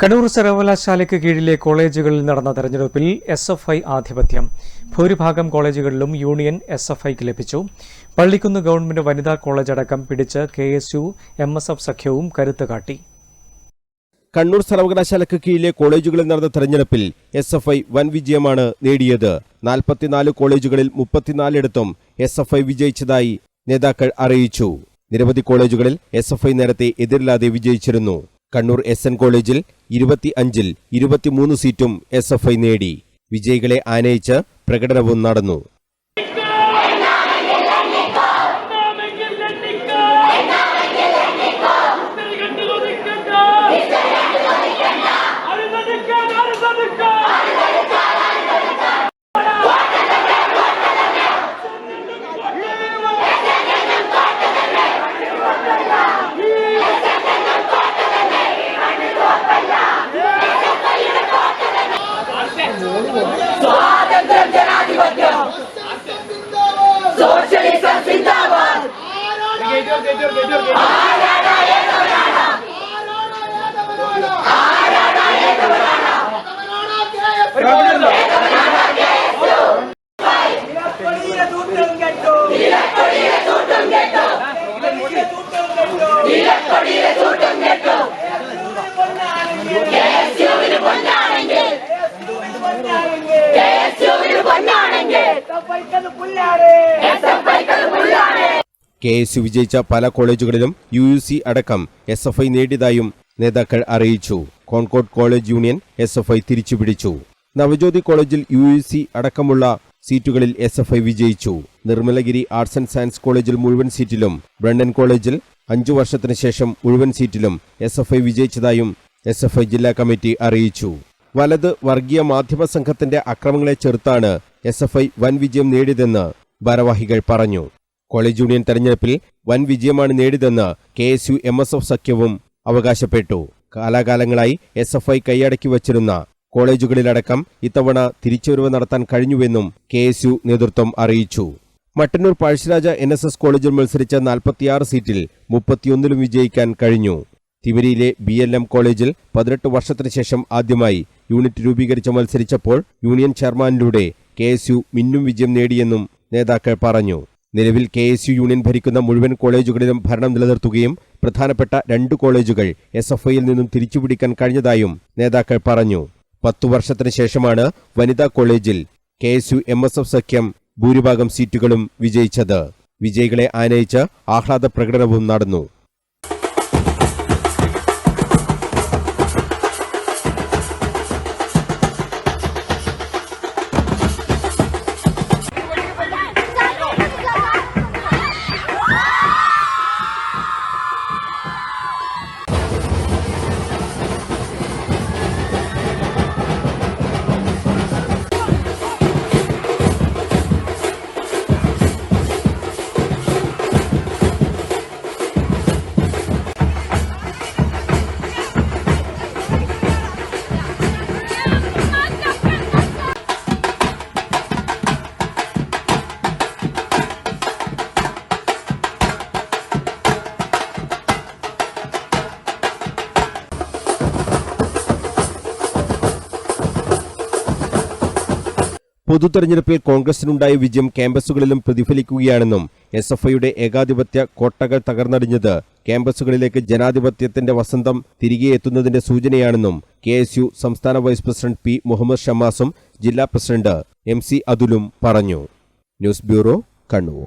കണ്ണൂർ സർവകലാശാലയ്ക്ക് കീഴിലെ കോളേജുകളിൽ നടന്ന തെരഞ്ഞെടുപ്പിൽ എസ് എഫ് ഐ ആധിപത്യം. ഭൂരിഭാഗം കോളേജുകളിലും യൂണിയൻ എസ് എഫ് ഐക്ക് ലഭിച്ചു. പള്ളിക്കുന്ന് ഗവൺമെന്റ് വനിതാ കോളേജ് അടക്കം പിടിച്ച് K S U M S F സഖ്യവും കരുത്ത് കാട്ടി. കണ്ണൂർ സർവകലാശാലയ്ക്ക് കീഴിലെ കോളേജുകളിൽ നടന്ന തെരഞ്ഞെടുപ്പിൽ എസ് എഫ് ഐ വൻ വിജയമാണ് നേടിയത്. നാൽപ്പത്തിനാല് കോളേജുകളിൽ മുപ്പത്തിനാലിടത്തും എസ് എഫ് ഐ വിജയിച്ചതായി നേതാക്കൾ അറിയിച്ചു. നിരവധി കോളേജുകളിൽ എസ് എഫ് ഐ നേരത്തെ എതിരില്ലാതെ വിജയിച്ചിരുന്നു. കണ്ണൂർ എസ് എൻ കോളേജിൽ ഇരുപത്തി അഞ്ചിൽ ഇരുപത്തിമൂന്ന് സീറ്റും എസ് എഫ് ഐ നേടി. വിജയികളെ ആനയിച്ച് പ്രകടനവും നടന്നു. സോഷ്യലിസം സിന്ദാബാദ് കേസുവിന് കെ എസ് യു വിജയിച്ച പല കോളേജുകളിലും യു യു സി അടക്കം എസ് എഫ് ഐ നേടിയതായും നേതാക്കൾ അറിയിച്ചു. Concord college union S F I തിരിച്ചുപിടിച്ചു. Navajyothi കോളേജിൽ യു യു സി അടക്കമുള്ള സീറ്റുകളിൽ എസ് എഫ് ഐ വിജയിച്ചു. നിർമ്മലഗിരി ആർട്സ് ആൻഡ് സയൻസ് കോളേജിൽ മുഴുവൻ സീറ്റിലും ബ്രണ്ടൻ കോളേജിൽ അഞ്ചു വർഷത്തിന് ശേഷം മുഴുവൻ സീറ്റിലും എസ് എഫ് ഐ വിജയിച്ചതായും എസ് എഫ് ഐ ജില്ലാ കമ്മിറ്റി അറിയിച്ചു. വലത് വർഗീയ മാധ്യമ സംഘത്തിന്റെ അക്രമങ്ങളെ ചെറുത്താണ് എസ് എഫ് ഐ വൻ വിജയം നേടിയതെന്ന് ഭാരവാഹികൾ പറഞ്ഞു. കോളേജ് യൂണിയൻ തെരഞ്ഞെടുപ്പിൽ വൻ വിജയമാണ് നേടിയതെന്ന് K S U M S F സഖ്യവും അവകാശപ്പെട്ടു. കാലാകാലങ്ങളായി എസ് എഫ് ഐ കൈയടക്കി വച്ചിരുന്ന കോളേജുകളിലടക്കം ഇത്തവണ തിരിച്ചുവരവ് നടത്താൻ കഴിഞ്ഞുവെന്നും കെ എസ് യു നേതൃത്വം അറിയിച്ചു. Mattannur Pazhassiraja N S S കോളേജിൽ മത്സരിച്ച നാൽപ്പത്തിയാറ് സീറ്റിൽ മുപ്പത്തിയൊന്നിലും വിജയിക്കാൻ കഴിഞ്ഞു. തിമിരിയിലെ ബി എൽ എം കോളേജിൽ പതിനെട്ട് വർഷത്തിനു ശേഷം ആദ്യമായി യൂണിറ്റ് രൂപീകരിച്ച് മത്സരിച്ചപ്പോൾ യൂണിയൻ ചെയർമാനിലൂടെ കെ എസ് യു മിന്നും വിജയം നേടിയെന്നും നേതാക്കൾ പറഞ്ഞു. നിലവിൽ കെ എസ് യു യൂണിയൻ ഭരിക്കുന്ന മുഴുവൻ കോളേജുകളിലും ഭരണം നിലനിർത്തുകയും പ്രധാനപ്പെട്ട രണ്ട് കോളേജുകൾ എസ് എഫ് ഐയിൽ നിന്നും തിരിച്ചുപിടിക്കാൻ കഴിഞ്ഞതായും നേതാക്കൾ പറഞ്ഞു. പത്തു വർഷത്തിന് ശേഷമാണ് വനിതാ കോളേജിൽ K S U M S F സഖ്യം ഭൂരിഭാഗം സീറ്റുകളും വിജയിച്ചത്. വിജയികളെ ആനയിച്ച് ആഹ്ലാദ പ്രകടനവും നടന്നു. പൊതുതെരഞ്ഞെടുപ്പിൽ കോൺഗ്രസിനുണ്ടായ വിജയം ക്യാമ്പസുകളിലും പ്രതിഫലിക്കുകയാണെന്നും എസ് എഫ് ഐയുടെ ഏകാധിപത്യ കോട്ടകൾ തകർന്നടിഞ്ഞത് ക്യാമ്പസുകളിലേക്ക് ജനാധിപത്യത്തിന്റെ വസന്തം തിരികെ എത്തുന്നതിന്റെ സൂചനയാണെന്നും കെ എസ് യു സംസ്ഥാന വൈസ് പ്രസിഡന്റ് പി മുഹമ്മദ് ഷമാസും ജില്ലാ പ്രസിഡന്റ് എം സി അതുലും പറഞ്ഞു. News bureau Kannur.